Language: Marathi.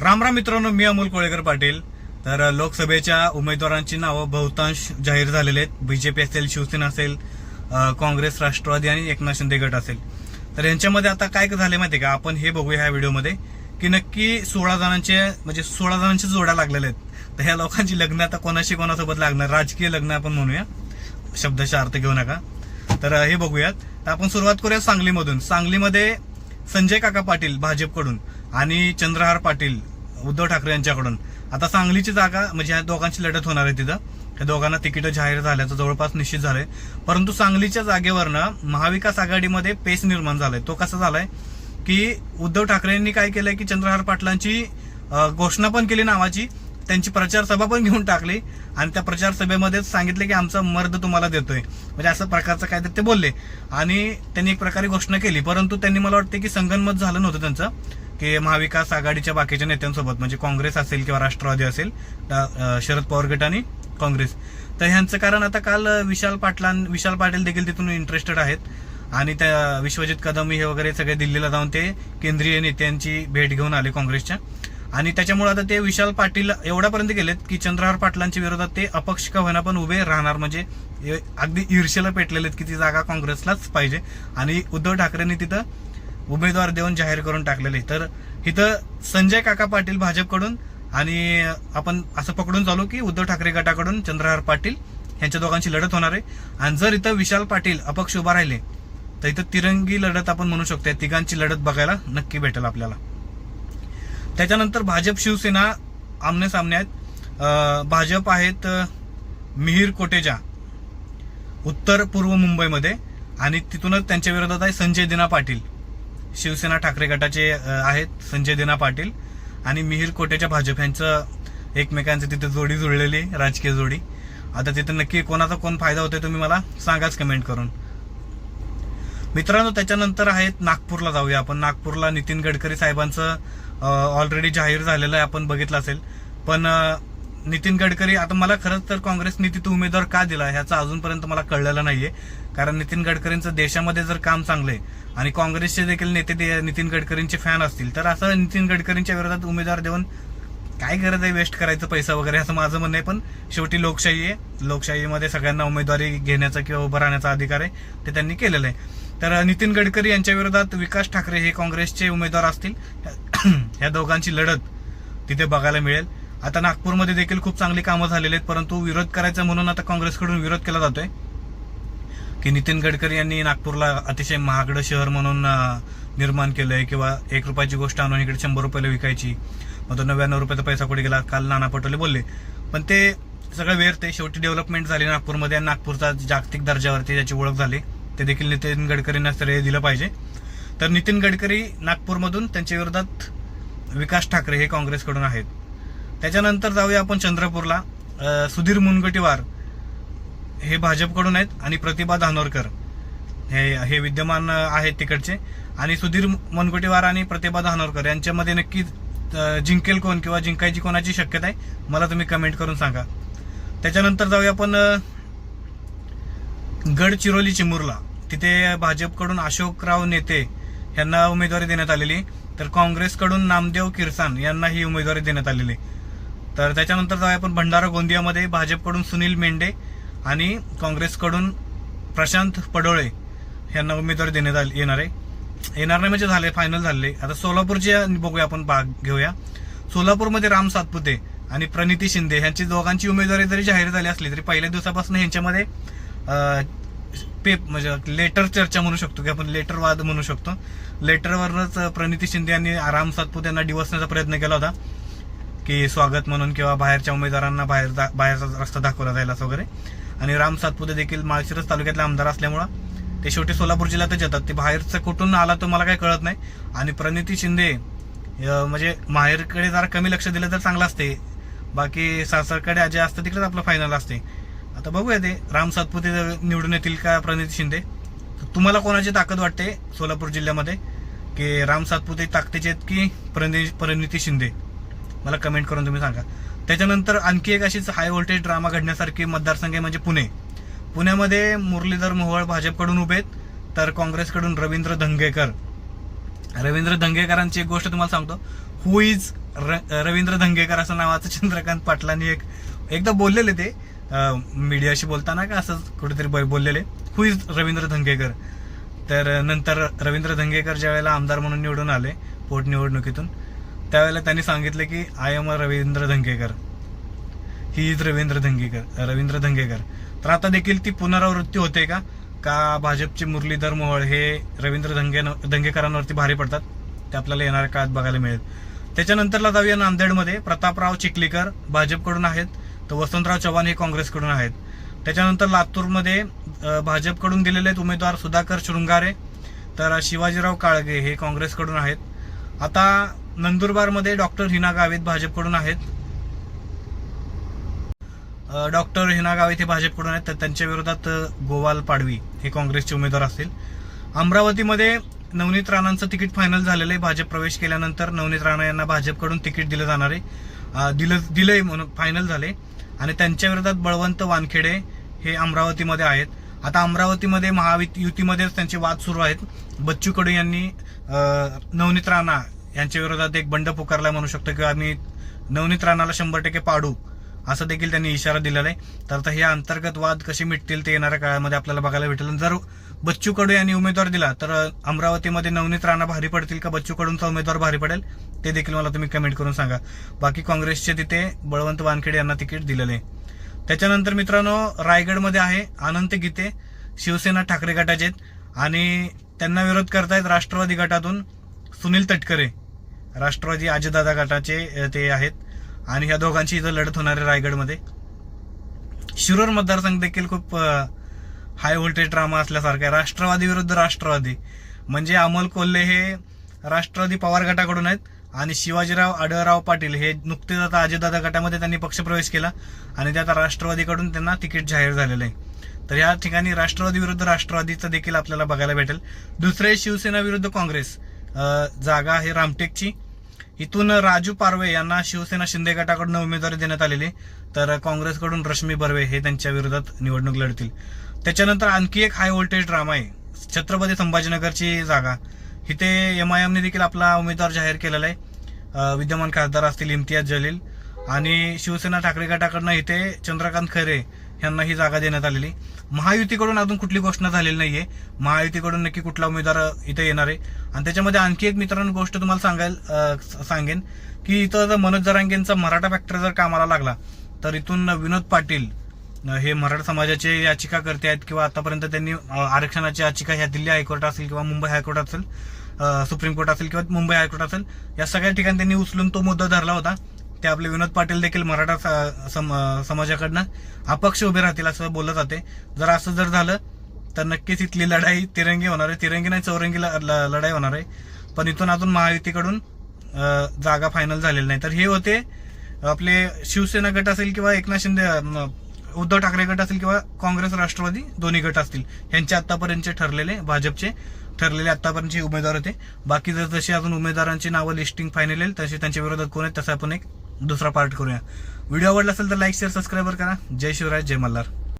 राम राम मित्रांनो मी अमोल कोळेकर पाटील. तर लोकसभेच्या उमेदवारांची नावं बहुतांश जाहीर झालेले आहेत. बीजेपी असेल शिवसेना असेल काँग्रेस राष्ट्रवादी आणि एकनाथ शिंदे गट असेल. तर यांच्यामध्ये आता काय झाले माहिती का? आपण हे बघूया ह्या व्हिडिओमध्ये की नक्की सोळा जणांचे म्हणजे सोळा जणांच्या जोड्या लागलेल्या आहेत. तर ह्या लोकांची लग्न आता कोणाशी कोणासोबत लागणार? राजकीय लग्न आपण म्हणूया. शब्दाचा अर्थ घेऊ नका. तर हे बघूयात. तर आपण सुरुवात करूया सांगलीमधून. सांगलीमध्ये संजय काका पाटील भाजपकडून. आणि चंद्रहार पाटील उद्धव ठाकरे यांच्याकडून. आता सांगलीची जागा म्हणजे या दोघांची लढत होणार आहे तिथं. त्या दोघांना तिकीटं जाहीर झाल्याचं जवळपास निश्चित झालंय. परंतु सांगलीच्या जागेवरनं महाविकास आघाडीमध्ये पेस निर्माण झालाय. तो कसा झालाय? की उद्धव ठाकरे यांनी काय केलंय की चंद्रहार पाटलांची घोषणा पण केली नावाची त्यांची प्रचार सभा पण घेऊन टाकली आणि त्या प्रचार सभेमध्येच सांगितले की आमचा मर्द तुम्हाला देतोय. म्हणजे असं प्रकारचं काहीतरी ते बोलले. आणि त्यांनी एक प्रकारे घोषणा केली. परंतु त्यांनी मला वाटते की संगनमत झालं नव्हतं त्यांचं. की महाविकास आघाडीच्या बाकीच्या नेत्यांसोबत म्हणजे काँग्रेस असेल किंवा राष्ट्रवादी असेल शरद पवार गट आणि काँग्रेस. तर ह्यांचं कारण आता काल विशाल पाटलां विशाल पाटील देखील तिथून इंटरेस्टेड आहेत. आणि त्या विश्वजित कदम हे वगैरे सगळे दिल्लीला जाऊन ते केंद्रीय नेत्यांची भेट घेऊन आले काँग्रेसच्या. आणि त्याच्यामुळे आता ते विशाल पाटील एवढ्यापर्यंत गेलेत की चंद्रहार पाटलांच्या विरोधात ते अपक्ष का होईना पण उभे राहणार म्हणजे अगदी ईर्षेला पेटलेले आहेत की ती जागा काँग्रेसलाच पाहिजे. आणि उद्धव ठाकरेंनी तिथं उमेदवार देऊन जाहीर करून टाकलेले. तर इथं संजय काका पाटील भाजपकडून आणि आपण असं पकडून चालू की उद्धव ठाकरे गटाकडून चंद्रहार पाटील यांच्या दोघांची लढत होणार आहे. आणि जर इथं विशाल पाटील अपक्ष उभा राहिले तर इथं तिरंगी लढत आपण म्हणू शकतो तिघांची लढत बघायला नक्की भेटेल आपल्याला. त्याच्यानंतर भाजप शिवसेना आमने सामने आहेत भाजप आहेत मिहीर कोटेजा उत्तर पूर्व मुंबईमध्ये. आणि तिथूनच त्यांच्या विरोधात आहे संजय दिना पाटील. शिवसेना ठाकरे गटाचे आहेत संजय दिना पाटील आणि मिहीर कोटेच्या भाजप यांचं एकमेकांचं तिथे जोडी जुळलेली आहे, राजकीय जोडी. आता तिथे नक्की कोणाचा कोण फायदा होतोय तुम्ही मला सांगाच कमेंट करून. मित्रांनो त्याच्यानंतर आहेत नागपूरला जाऊया आपण. नागपूरला नितीन गडकरी साहेबांचं ऑलरेडी जाहीर झालेलं आहे आपण बघितलं असेल. पण नितीन गडकरी आता मला खरंच तर काँग्रेसने तिथे उमेदवार का दिला ह्याचं अजूनपर्यंत मला कळलेलं नाहीये. कारण नितीन गडकरींचं देशामध्ये जर काम चांगलं आहे आणि काँग्रेसचे देखील नेते नितीन गडकरींचे फॅन असतील तर असं नितीन गडकरींच्या विरोधात उमेदवार देऊन काय गरज आहे वेस्ट करायचं पैसा वगैरे असं माझं म्हणणं आहे. पण शेवटी लोकशाही आहे. लोकशाहीमध्ये सगळ्यांना उमेदवारी घेण्याचा किंवा उभं राहण्याचा अधिकार आहे. ते त्यांनी केलेलं आहे. तर नितीन गडकरी यांच्या विरोधात विकास ठाकरे हे काँग्रेसचे उमेदवार असतील. ह्या दोघांची लढत तिथे बघायला मिळेल. आता नागपूरमध्ये देखील खूप चांगली कामं झालेली आहेत परंतु विरोध करायचा म्हणून आता काँग्रेसकडून विरोध केला जातोय. की नितीन गडकरी यांनी नागपूरला अतिशय महागडं शहर म्हणून निर्माण निर्माण केलंय किंवा एक रुपयाची गोष्ट आणून इकडे शंभर रुपयाला विकायची मग तो नव्याण्णव रुपयाचा पैसा कुठे गेला काल नाना पटोले बोलले. पण ते सगळं वेर ते शेवटी डेव्हलपमेंट झाली नागपूरमध्ये आणि नागपूरचा जागतिक दर्जावरती त्याची ओळख झाली. ते देखील नितीन गडकरींना श्रेय दिलं पाहिजे. तर नितीन गडकरी नागपूरमधून त्यांच्या विरोधात विकास ठाकरे हे काँग्रेसकडून आहेत. त्याच्यानंतर जाऊया आपण चंद्रपूरला. सुधीर मुनगटीवार हे भाजपकडून आहेत आणि प्रतिभा धानोरकर हे हे विद्यमान आहेत तिकडचे. आणि सुधीर मुनगटीवार आणि प्रतिभा धानोरकर यांच्यामध्ये नक्की जिंकेल कोण किंवा जिंकायची कोणाची शक्यता आहे मला तुम्ही कमेंट करून सांगा. त्याच्यानंतर जाऊया आपण गडचिरोली चिमूरला. तिथे भाजपकडून अशोकराव नेते यांना उमेदवारी देण्यात आलेली तर काँग्रेसकडून नामदेव किरसान यांना ही उमेदवारी देण्यात आलेली तर त्याच्यानंतर जाऊया आपण भंडारा गोंदियामध्ये भाजपकडून सुनील मेंढे आणि काँग्रेसकडून प्रशांत पडोळे यांना उमेदवारी देण्यात आली येणार आहे. येणार नाही म्हणजे झाले फायनल झाले. आता सोलापूरचे बघूया आपण भाग घेऊया. सोलापूरमध्ये राम सातपुते आणि प्रणिती शिंदे यांची दोघांची उमेदवारी जरी जाहीर झाली असली तरी पहिल्या दिवसापासून यांच्यामध्ये पेप म्हणजे लेटर चर्चा म्हणू शकतो की आपण लेटर वाद म्हणू शकतो. लेटरवरच प्रणिती शिंदे यांनी राम सातपुते यांना डिवसण्याचा प्रयत्न केला होता. की स्वागत म्हणून किंवा बाहेरच्या उमेदवारांना बाहेर दा- बाहेरचा रस्ता दाखवला जाईल असं वगैरे. आणि राम सातपुते देखील माळशिरस तालुक्यातले आमदार असल्यामुळं ते शेवटी सोलापूर जिल्ह्यातच येतात. ते बाहेरचं कुठून आला तर मला काही कळत नाही. आणि प्रणिती शिंदे म्हणजे माहेरकडे जरा कमी लक्ष दिलं तर चांगलं असते. बाकी सासरकडे जे असतं तिकडेच आपलं फायनल असते. आता बघूया ते राम सातपुते निवडून येतील का प्रणिती शिंदे? तर तुम्हाला कोणाची ताकद वाटते सोलापूर जिल्ह्यामध्ये? की राम सातपुते ताकदीचे आहेत की प्रणि परिणिती शिंदे? मला कमेंट करून तुम्ही सांगा. त्याच्यानंतर आणखी एक अशीच हाय व्होल्टेज ड्रामा घडण्यासारखी मतदारसंघ आहे म्हणजे पुणे. पुण्यामध्ये मुरलीधर मोहोळ भाजपकडून उभे आहेत तर काँग्रेसकडून रवींद्र धंगेकर. रवींद्र धंगेकरांची एक गोष्ट तुम्हाला सांगतो. हु इज रवींद्र धंगेकर असं नावाचं चंद्रकांत पाटलांनी एक एकदा बोललेले ते मीडियाशी बोलताना का असं कुठेतरी ब- बोललेले. Who is Ravindra Dhangekar? तर नंतर रवींद्र धंगेकर ज्या वेळेला आमदार म्हणून निवडून आले पोटनिवडणुकीतून त्यावेळेला त्यांनी सांगितलं की I am a Ravindra Dhangekar he is Ravindra Dhangekar Ravindra Dhangekar तर आता देखील ती पुनरावृत्ती होते का? का भाजपचे मुरलीधर मोहोळ हे रवींद्र धंगे धंगेकरांवरती भारी पडतात? ते आपल्याला येणाऱ्या काळात बघायला मिळेल. त्याच्यानंतरला जाऊया नांदेडमध्ये. प्रतापराव चिखलीकर भाजपकडून आहेत. तर वसंतराव चव्हाण हे काँग्रेसकडून आहेत. त्याच्यानंतर लातूरमध्ये भाजपकडून दिलेले आहेत उमेदवार सुधाकर शृंगारे. तर शिवाजीराव काळगे हे काँग्रेसकडून आहेत. आता नंदुरबारमध्ये डॉक्टर हिना गावित भाजपकडून आहेत. डॉक्टर हिना गावित हे भाजपकडून आहेत तर त्यांच्या विरोधात गोवाल पाडवी हे काँग्रेसचे उमेदवार असतील. अमरावतीमध्ये नवनीत राणांचं तिकीट फायनल झालेलं आहे. भाजप प्रवेश केल्यानंतर नवनीत राणा यांना भाजपकडून तिकीट दिलं जाणार आहे. दिलं दिलंय म्हणून फायनल झाले. आणि त्यांच्या विरोधात बळवंत वानखेडे हे अमरावतीमध्ये आहेत. आता अमरावतीमध्ये महावित युतीमध्येच त्यांचे वाद सुरू आहेत. बच्चू कडू यांनी नवनीत राणा यांच्या विरोधात एक बंड पुकारला म्हणू शकतो की आम्ही नवनीत राणाला शंभर टक्के पाडू असं देखील त्यांनी इशारा दिलेला आहे. तर आता हे अंतर्गत वाद कसे मिटतील ते येणाऱ्या काळामध्ये आपल्याला बघायला भेटेल. जर बच्चू कडू यांनी उमेदवार दिला तर अमरावतीमध्ये नवनीत राणा भारी पडतील का? बच्चू कडूंचा उमेदवार भारी पडेल? ते देखील मला तुम्ही कमेंट करून सांगा. बाकी काँग्रेसचे तिथे बळवंत वानखेडे यांना तिकीट दिलेले आहे. त्याच्यानंतर मित्रांनो रायगडमध्ये आहे अनंत गीते शिवसेना ठाकरे गटाचे आहेत. आणि त्यांना विरोध करतायत राष्ट्रवादी गटातून सुनील तटकरे. राष्ट्रवादी अजितदादा गटाचे ते आहेत. आणि ह्या दोघांची इथं लढत होणार आहे रायगडमध्ये. शिरूर मतदारसंघ देखील खूप हाय व्होल्टेज ड्रामा असल्यासारखा आहे. राष्ट्रवादी विरुद्ध राष्ट्रवादी. म्हणजे अमोल कोल्हे हे राष्ट्रवादी पवार गटाकडून आहेत आणि शिवाजीराव आढळराव पाटील हे नुकतेच आता अजितदादा गटामध्ये त्यांनी पक्षप्रवेश केला आणि ते आता राष्ट्रवादीकडून त्यांना तिकीट जाहीर झालेलं आहे. तर या ठिकाणी राष्ट्रवादी विरुद्ध राष्ट्रवादीचं देखील आपल्याला बघायला भेटेल. दुसरे शिवसेना विरुद्ध काँग्रेस जागा आहे रामटेकची. इथून राजू पारवे यांना शिवसेना शिंदे गटाकडून उमेदवारी देण्यात आलेली तर काँग्रेसकडून रश्मी बर्वे हे त्यांच्या विरोधात निवडणूक लढतील. त्याच्यानंतर आणखी एक हाय व्होल्टेज ड्रामा आहे. छत्रपती संभाजीनगरची जागा. इथे एम आय एमने देखील आपला उमेदवार जाहीर केलेला आहे. विद्यमान खासदार असतील इम्तियाज जलील. आणि शिवसेना ठाकरे गटाकडनं इथे चंद्रकांत खैरे यांना ही जागा देण्यात आलेली. महायुतीकडून अजून कुठली घोषणा झालेली नाहीये. महायुतीकडून नक्की कुठला उमेदवार इथे येणार आहे. आणि त्याच्यामध्ये आणखी एक मित्रांनो गोष्ट तुम्हाला सांगायला सांगेन की इथं जर मनोज जरांगेंचा मराठा फॅक्टर जर कामाला लागला तर इथून विनोद पाटील हे मराठा समाजाचे याचिका करते आहेत किंवा आतापर्यंत त्यांनी आरक्षणाची याचिका ह्या दिल्ली हायकोर्ट असेल किंवा मुंबई हायकोर्ट असेल सुप्रीम कोर्ट असेल किंवा मुंबई हायकोर्ट असेल या सगळ्या ठिकाणी त्यांनी उचलून तो मुद्दा धरला होता. ते आपले विनोद पाटील देखील मराठा स- सम- समाजाकडनं अपक्ष उभे राहतील असं बोललं जाते. जर असं जर झालं तर नक्कीच इथली लढाई तिरंगी होणार आहे. तिरंगी नाही चौरंगी ल- लढाई होणार आहे. पण इथून अजून महायुतीकडून जागा फायनल झालेली नाही. तर हे होते आपले शिवसेना गट असेल किंवा एकनाथ शिंदे उद्धव ठाकरे गट असेल किंवा काँग्रेस राष्ट्रवादी दोन्ही गट असतील. यांचे आतापर्यंतचे ठरलेले भाजपचे ठरलेले आतापर्यंतचे उमेदवार होते. बाकी जर जशी अजून उमेदवारांची नावं लिस्टिंग फायनल येईल तशी त्यांच्या विरोधात कोण आहेत तसं आपण एक दुसरा पार्ट करूया. व्हिडिओ आवडला असेल तर लाईक शेअर सबस्क्राईबर करा. जय शिवराय जय मल्हार.